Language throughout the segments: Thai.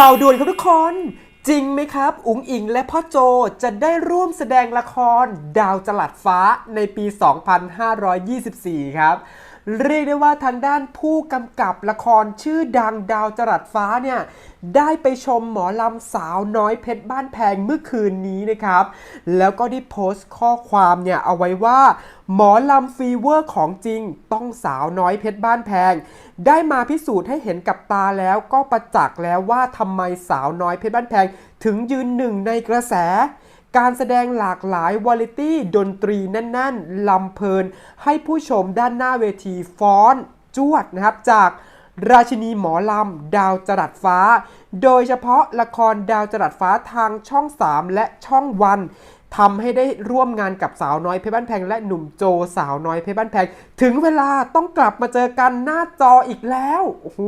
ข่าวด่วนครับทุกคน จริงไหมครับ อุ๋งอิงและพ่อโจจะได้ร่วมแสดงละคร ดาวจลัดฟ้าในปี 2524 ครับ เรียกได้ว่าทางด้านผู้กำกับละครชื่อดังดาวจรัสฟ้าเนี่ย ได้ไปชมหมอลำสาวน้อยเพชรบ้านแพงเมื่อคืนนี้นะครับ แล้วก็ได้โพสต์ข้อความเนี่ยเอาไว้ว่า หมอลำฟีเวอร์ของจริงต้องสาวน้อยเพชรบ้านแพง ได้มาพิสูจน์ให้เห็นกับตาแล้วก็ประจักษ์แล้วว่าทำไมสาวน้อยเพชรบ้านแพง ถึงยืนหนึ่งในกระแสการแสดงหลากหลายวาไรตี้ดนตรีแน่น ๆ ลำเพลิน ให้ผู้ชมด้านหน้าเวทีฟ้อนจวดนะครับจาก ราชินีหมอลำ ดาวจรัสฟ้า โดยเฉพาะละครดาวจรัสฟ้าทางช่อง 3 และช่องวันทำให้ได้ร่วมงานกับสาวน้อยเพชรบ้านแพง และหนุ่มโจสาวน้อยเพชรบ้านแพง ถึงเวลาต้องกลับมาเจอกันหน้าจออีกแล้วโอ้โห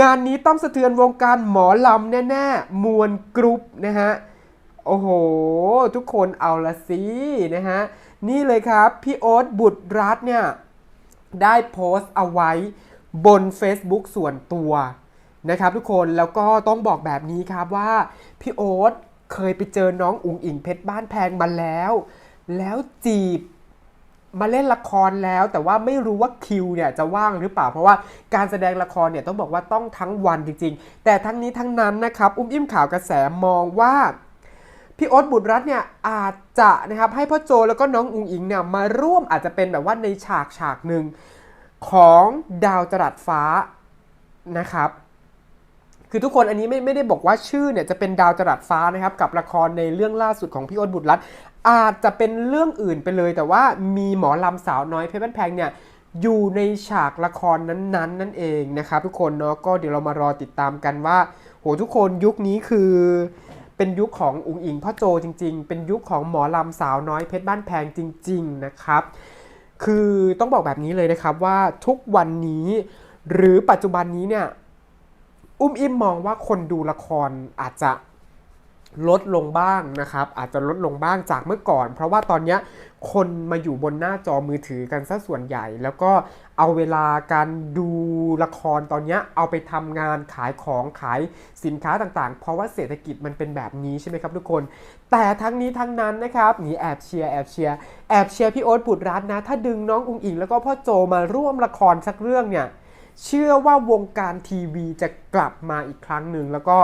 งานนี้ต้องสะเทือนวงการหมอลำแน่ๆ มวลกรุ๊ปนะฮะ โอ้โห ทุกคนเอาละสินะฮะ นี่เลยครับ พี่โอ๊ตบุตรรัตเนี่ย ได้โพสต์เอาไว้ บน Facebook ส่วนตัวนะครับทุกคนแล้วก็ต้องบอกแบบนี้ครับว่าพี่โอ๊ตเคยไปเจอน้องอุ๋งอิงเพชรบ้านแพงมาแล้ว แล้วจีบมาเล่นละครแล้ว แต่ว่าไม่รู้ว่าคิวเนี่ยจะว่างหรือเปล่า เพราะว่าการแสดงละครเนี่ยต้องบอกว่าต้องทั้งวันจริง ๆ แต่ทั้งนี้ทั้งนั้นนะครับ อุ้มอิ่มข่าวกระแสมองว่าพี่โอ๊ตบุตรรัตน์เนี่ยอาจจะนะครับให้พ่อโจแล้วก็น้องอุงอิงเนี่ยมาร่วมอาจจะเป็นแบบว่าในฉากฉากหนึ่ง ของดาวจรัสฟ้านะครับ คือทุกคนอันนี้ไม่ไม่ได้บอกว่าชื่อเนี่ยจะเป็นดาวจรัสฟ้านะครับ กับละครในเรื่องล่าสุดของพี่อ๊ตบุตรรัตน์อาจจะเป็นเรื่องอื่นไปเลย แต่ว่ามีหมอลำสาวน้อยเพชรบ้านแพงเนี่ยอยู่ในฉากละครนั้นๆนั่นเองนะครับทุกคนเนาะก็เดี๋ยวเรามารอติดตามกันว่าโหทุกคนยุคนี้คือเป็นยุคของอุ๋งอิงพ่อโจจริง ๆ เป็นยุคของหมอลำสาวน้อยเพชรบ้านแพงจริง ๆ นะครับ คือต้องบอกแบบนี้เลยนะครับว่าทุกวันนี้หรือปัจจุบันนี้เนี่ย อุ้มอิ่มมองว่าคนดูละครอาจจะ ลดลงบ้างนะครับ อาจจะลดลงบ้างจากเมื่อก่อน เพราะว่าตอนนี้คนมาอยู่บนหน้าจอมือถือกันซะส่วนใหญ่ แล้วก็เอาเวลาการดูละครตอนนี้เอาไปทำงานขายของขายสินค้าต่างๆ เพราะว่าเศรษฐกิจมันเป็นแบบนี้ใช่ไหมครับทุกคน แต่ทั้งนี้ทั้งนั้นนะครับหนีแอบเชียร์แอบเชียร์แอบเชียร์พี่โอ๊ตบุตรรัตน์นะ ถ้าดึงน้องอุงอิงแล้วก็พ่อโจมาร่วมละครสักเรื่องเนี่ยเชื่อว่าวงการทีวีจะกลับมาอีกครั้งหนึ่งแล้วก็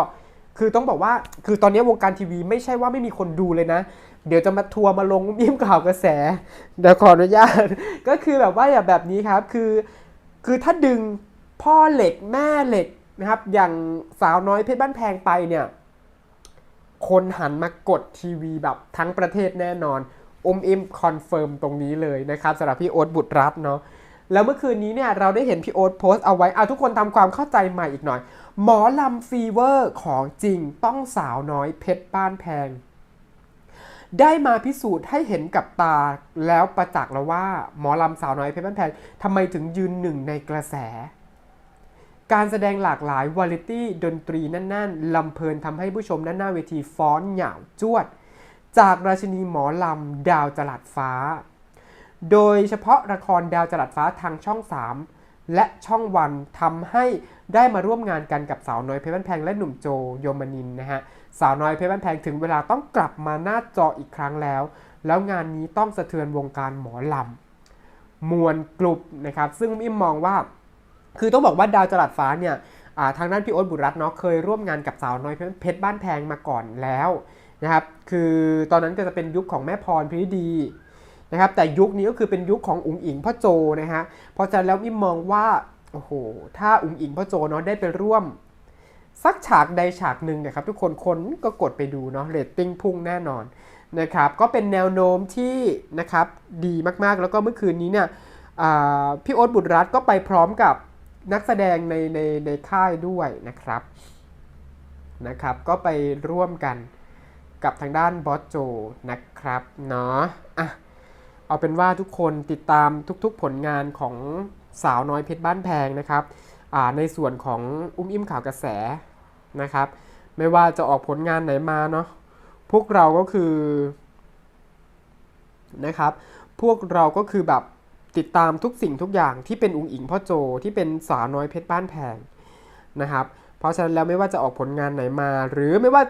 คือต้องบอกว่าคือตอนนี้วงการทีวีไม่ใช่ว่าไม่มีคนดูเลยนะ เดี๋ยวจะมาทัวร์มาลงยิ้มข่าวกระแสเดี๋ยวขออนุญาต ก็คือแบบว่าอย่าแบบนี้ครับคือคือถ้าดึงพ่อเหล็กแม่เหล็กนะครับ อย่างสาวน้อยเพชรบ้านแพงไปเนี่ย คนหันมากดทีวีแบบทั้งประเทศแน่นอนอมอิมคอนเฟิร์มตรงนี้เลยนะครับสำหรับพี่โอ๊ตบุตรรัตน์เนาะ แล้วเมื่อคืนนี้เนี่ยเราได้เห็นพี่โอ๊ตโพสต์เอาไว้เอาทุกคนทำความเข้าใจใหม่อีกหน่อย หมอลำฟีเวอร์ของจริงต้องสาวน้อยเพชรบ้านแพง ได้มาพิสูจน์ให้เห็นกับตาแล้วประจักษ์แล้วว่า หมอลำสาวน้อยเพชรบ้านแพงทำไมถึงยืนหนึ่งในกระแส การแสดงหลากหลายวาไรตี้ดนตรีแน่นๆลำเพลินทำให้ผู้ชมด้านหน้าเวทีฟ้อนเหย่าจวด จากราชินีหมอลำดาวจลัดฟ้า โดยเฉพาะละครดาวจรัสฟ้าทางช่อง 3 และช่องวันทำให้ได้มาร่วมงานกันกับสาวน้อยเพชรบ้านแพงและหนุ่มโจโยมนินนะฮะสาวน้อยเพชรบ้านแพงถึงเวลาต้องกลับมาหน้าจออีกครั้งแล้ว แล้วงานนี้ต้องสะเทือนวงการหมอลำมวลกลุ่มนะครับซึ่งอิมมองว่า คือต้องบอกว่าดาวจรัสฟ้าเนี่ยทางด้านพี่โอ๊ตบุตรรัตน์เนาะเคยร่วมงานกับสาวน้อยเพชรบ้านแพงมาก่อนแล้วนะครับคือตอนนั้นก็จะเป็นยุคของแม่พรพิรดี นะครับแต่ยุคนี้ก็คือเป็นยุคของอุ๋งอิงพ่อโจนะฮะเพราะฉะนั้นแล้วมิมมองว่าโอ้โหถ้าอุ๋งอิงพ่อโจเนาะได้ไปร่วมสักฉากใดฉากหนึ่งนะครับทุกคนคนก็กดไปดูเนาะเรตติ้งพุ่งแน่นอนนะครับก็เป็นแนวโน้มที่นะครับดีมากๆ แล้วก็เมื่อคืนนี้เนี่ยพี่โอ๊ตบุตรรัตก็ไปพร้อมกับนักแสดงในในในค่ายด้วยนะครับนะครับก็ไปร่วมกันกับทางด้านบอสโจนะครับเนาะอะ เอาเป็นว่าทุกคนติดตามทุกๆผลงานของสาวน้อยเพชรบ้านแพงนะครับในส่วนของอุ้มอิ่มข่าวกระแสนะครับ ไม่ว่าจะออกผลงานไหนมาเนาะพวกเราก็คือนะครับ พวกเราก็คือแบบติดตามทุกสิ่งทุกอย่างที่เป็นอุงอิงพ่อโจที่เป็นสาวน้อยเพชรบ้านแพงนะครับ เพราะฉะนั้นแล้วไม่ว่าจะออกผลงานไหนมา หรือไม่ว่า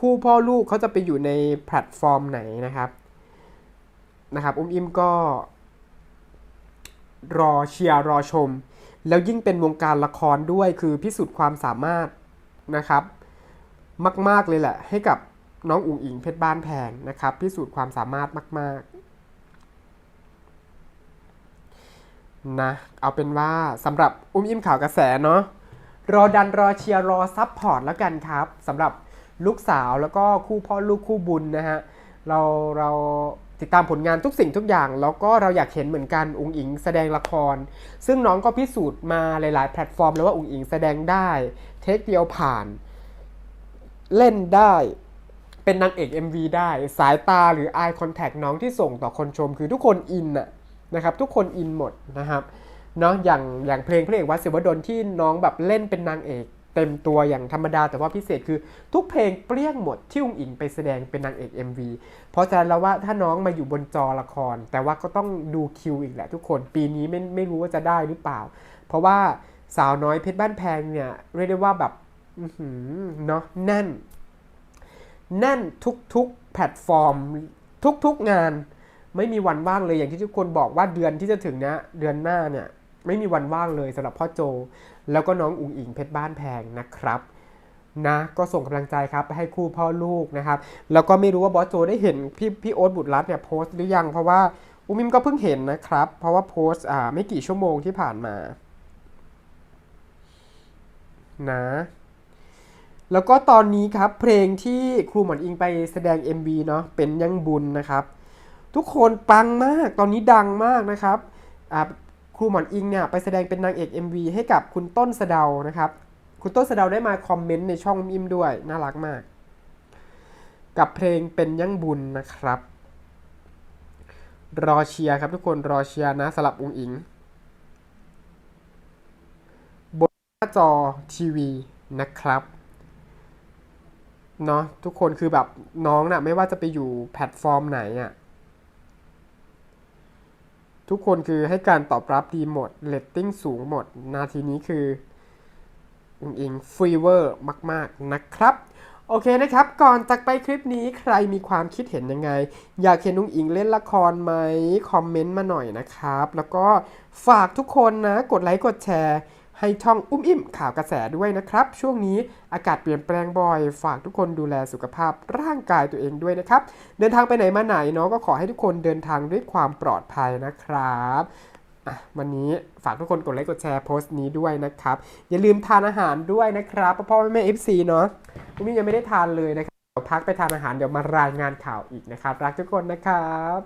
คู่พ่อลูกเขาจะไปอยู่ในแพลตฟอร์มไหนนะครับ นะครับอุ้มอิมก็ รอเชียร์รอชม แล้วยิ่งเป็นวงการละครด้วยคือพิสูจน์ความสามารถนะครับ มาก ๆ เลยแหละ ให้กับน้องอุ๋งอิงเพชรบ้านแพงนะครับ พิสูจน์ความสามารถมาก ๆ นะ เอาเป็นว่าสำหรับอุ้มอิมข่าวกระแสเนาะรอดันรอเชียร์รอซับพอร์ตแล้วกันครับสำหรับลูกสาวแล้วก็คู่พ่อลูกคู่บุญนะฮะเราเรา ติดตามผลงานทุกสิ่งทุกอย่าง แล้วก็เราอยากเห็นเหมือนกันอุ๋งอิงแสดงละคร ซึ่งน้องก็พิสูจน์มาหลาย ๆ แพลตฟอร์ม แล้วว่าอุ๋งอิงแสดงได้ เทคเดียวผ่าน เล่นได้เป็นนางเอก MV ได้ สายตาหรือ eye contact น้องที่ส่งต่อคนชม คือทุกคนอินนะนะครับ ทุกคนอินหมดนะครับเนาะอย่างอย่างเพลงพระเอกวัดเสวดลที่น้องแบบเล่นเป็นนางเอก เต็มตัวอย่างธรรมดาแต่ว่าพิเศษคือทุกเพลงเปรี้ยงหมดที่อุ้งอิงไปแสดงเป็นนางเอก MV เพราะฉะนั้นแล้วว่าถ้าน้องมาอยู่บนจอละคร แต่ว่าก็ต้องดูคิวอีกแหละทุกคนปีนี้ไม่ไม่รู้ว่าจะได้หรือเปล่า เพราะว่าสาวน้อยเพชรบ้านแพงเนี่ยเรียกได้ว่าแบบเนาะแน่นแน่นทุกๆแพลตฟอร์ม ทุกๆงาน ไม่มีวันว่างเลยอย่างที่ทุกคนบอกว่าเดือนที่จะถึงนี้เดือนหน้าเนี่ย ไม่มีวันว่างเลยสำหรับพ่อโจ แล้วก็น้องอุ๋งอิงเพชรบ้านแพงนะครับนะก็ส่งกำลังใจครับไปให้คู่พ่อลูกนะครับ แล้วก็ไม่รู้ว่าบอสโจได้เห็นพี่พี่โอ๊ตบุตรรัตน์เนี่ยโพสต์หรือยัง เพราะว่าอุ้มิมก็เพิ่งเห็นนะครับ เพราะว่าโพสต์อ่าไม่กี่ชั่วโมงที่ผ่านมานะแล้วก็ตอนนี้ครับเพลงที่ครูหมอนอิงไปแสดง MV เนาะเป็นยังบุญนะครับ ทุกคนปังมากตอนนี้ดังมากนะครับอ่า รูหมอนอิงเนี่ยไปแสดงเป็นนางเอก MV ให้กับคุณต้นสเดานะครับ คุณต้นสะเดาได้มาคอมเมนต์ในช่องอิมด้วย น่ารักมาก กับเพลงเป็นยั่งบุญนะครับ รอเชียร์ครับทุกคนรอเชียร์นะสลับองอิง บนหน้าจอทีวีนะครับเนาะทุกคนคือแบบน้องนะ่ะไม่ว่าจะไปอยู่แพลตฟอร์มไหนอะ่ะ ทุกคนคือให้การตอบรับดีหมดเลตติ้งสูงหมด นาทีนี้คืออุงอิงฟีเวอร์มาก ๆ นะครับ โอเคนะครับ ก่อนจากไปคลิปนี้ใครมีความคิดเห็นยังไง อยากเห็นนุ้งอิงเล่นละครไหม คอมเมนต์มาหน่อยนะครับ แล้วก็ฝากทุกคนนะ กดไลค์กดแชร์ ให้ช่องอุ้มอิ่มข่าวกระแสด้วยนะครับ ช่วงนี้อากาศเปลี่ยนแปลงบ่อย ฝากทุกคนดูแลสุขภาพร่างกายตัวเองด้วยนะครับ เดินทางไปไหนมาไหนเนาะก็ขอให้ทุกคนเดินทางด้วยความปลอดภัยนะครับวันนี้ฝากทุกคนกดไลค์กดแชร์โพสต์นี้ด้วยนะครับ อย่าลืมทานอาหารด้วยนะครับพ่อพ่อแม่เอฟซีเนาะอุ้มอิ่มยังไม่ได้ทานเลยนะครับพักไปทานอาหารเดี๋ยวมารายงานข่าวอีกนะครับ รักทุกคนนะครับ